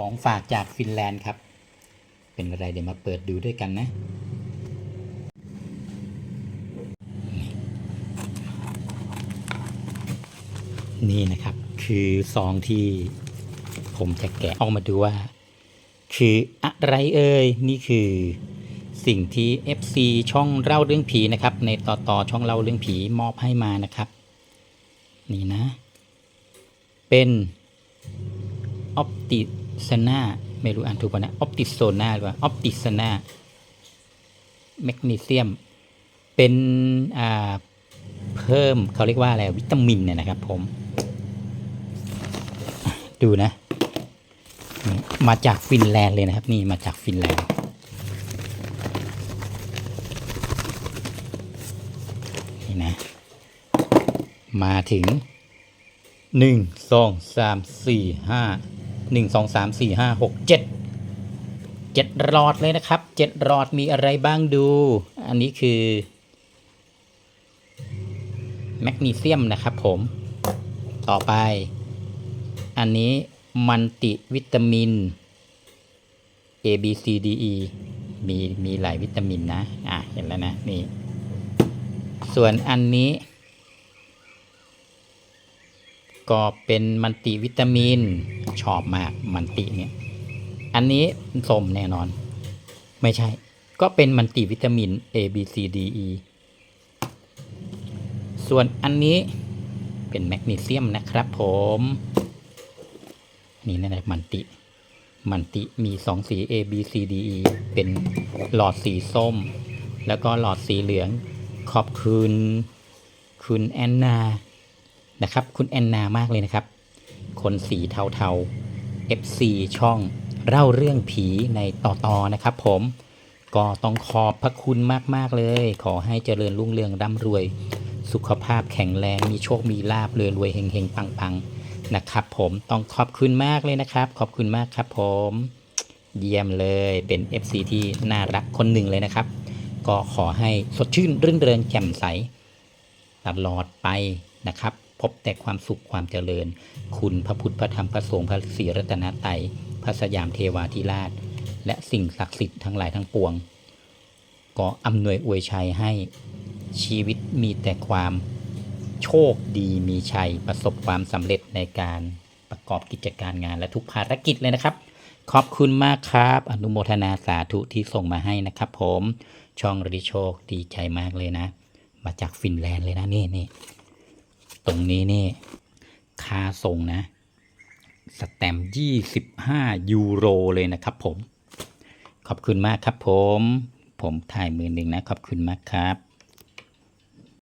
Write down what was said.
ของฝากจากฟินแลนด์ครับ เป็นอะไรเดี๋ยวมาเปิดดูด้วยกันนะ นี่นะครับ คือซองที่ผมจะแกะออกมาดูว่า คืออะไรเอ่ยนี่คือสิ่งที่ FC ช่องเล่าเรื่องผีนะครับ ในต่อต่อช่องเล่าเรื่องผีมอบให้มานะครับ นี่นะ เป็นออปติ สนาไม่รู้อ่านถูกป่ะนะออปติโซนาหรือว่าออปติสนาแมกนีเซียม เป็นอ่าเพิ่มเขาเรียกว่าอะไรวิตามินเนี่ยนะครับผม ดูนะ มาจากฟินแลนด์เลยนะครับ นี่มาจากฟินแลนด์นี่นะ มาถึงหนึ่งสองสามสี่ห้า หนึ่งสองสามสี่ห้าหกเจ็ดเจ็ดรอดเลยนะครับเจ็ดรอดมีอะไรบ้างดู อันนี้คือแมกนีเซียมนะครับผม ต่อไป อันนี้มันติวิตามิน A B C D E มีมีหลายวิตามินนะ อะ เห็นแล้วนะ นี่ ส่วนอันนี้ ก็เป็นมันติวิตามิน ชอบมากมันติเนี่ย อันนี้สมแน่นอน ไม่ใช่ ก็เป็นมันติวิตามิน A B C D E ส่วนอันนี้เป็นแมกนีเซียมนะครับผม นี่นั่นแหละมันติ มันติมีสองสี A B C D E เป็นหลอดสีส้ม แล้วก็หลอดสีเหลือง ขอบคุณ คุณแอนนา นะครับ คุณแอนนามากเลยนะครับ คนสีเทาๆ FC ช่องเล่าเรื่องผีในต่อตอนะครับ ผมก็ต้องขอบพระคุณมาก ๆ เลย ขอให้เจริญรุ่งเรืองร่ำรวย สุขภาพแข็งแรง มีโชค มีลาบรวยรวยเฮงเฮงปังปังๆ นะครับ ผมต้องขอบคุณมากเลยนะครับ ขอบคุณมากครับผม เยี่ยมเลย เป็น FC ที่น่ารักคนหนึ่งเลยนะครับ ก็ขอให้สดชื่นรื่นเริงแจ่มใส ตลอดไปนะครับ พบแต่ความสุขความเจริญ คุณพระพุทธพระธรรมพระสงฆ์พระศรีรัตนตรัยพระสยามเทวาธิราช และสิ่งศักดิ์สิทธิ์ทั้งหลายทั้งปวง ก็อำนวยอวยชัยให้ชีวิตมีแต่ความโชคดีมีชัยประสบความสำเร็จในการประกอบกิจการงานและทุกภารกิจเลยนะครับ ขอบคุณมากครับ อนุโมทนาสาธุที่ส่งมาให้นะครับผมช่องริโชคดีใจมากเลยนะ มาจากฟินแลนด์เลยนะนี่นี่ รงนี้นี่ค่าส่งนะสแตมป์25ยูโรเลยนะครับผม ขอบคุณมากครับผม ผมถ่ายมือหนึ่งนะ ขอบคุณมากครับ